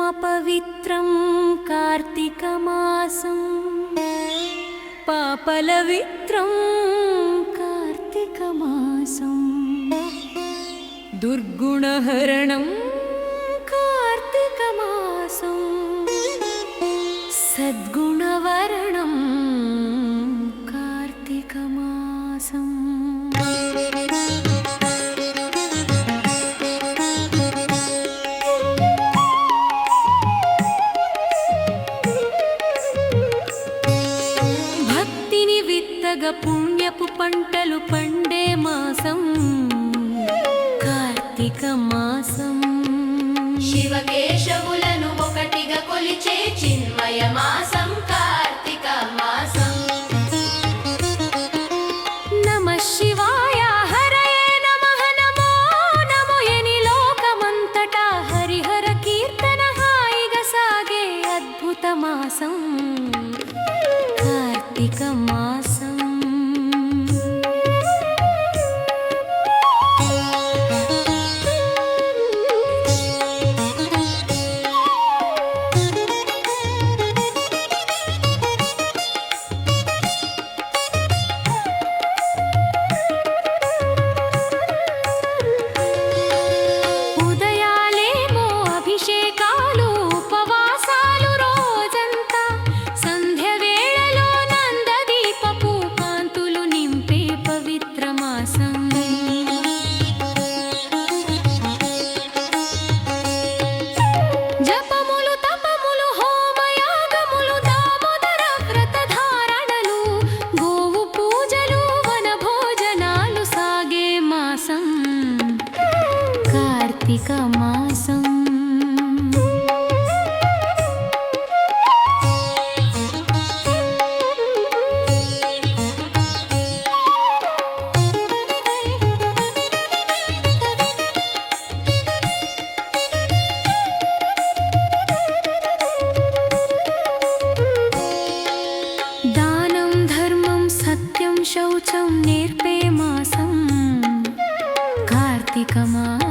पवित्रं कार्तिकमासं। पापलवित्रं कार्तिकमासं। दुर्गुणहरणम् పుణ్యపు పంటలు పండే మాసం. కార్తీక మాసం. శివకేశవులను ఒకటిగా కొలిచే చిన్మయ మాసం కార్తీక మాసం. నమ శివాయ హరయే నమః. నమో నమో ఎని లోకమంతటా. హరిహర కీర్తన హాయిగా సాగే అద్భుత మాసం. కార్తీక మాసం. కార్తీక మాసం. దానం ధర్మం సత్యం శౌచం నేర్పే మాసం. కార్తీక మాసం.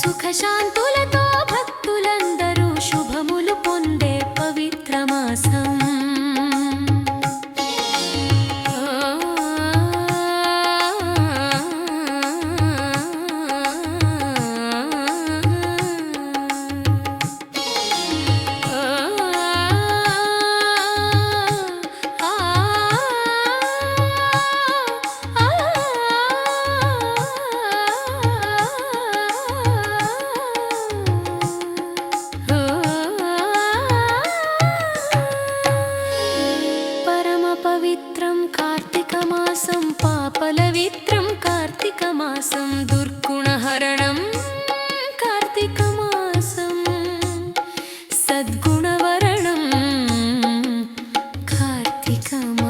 సుఖశాంతులతో come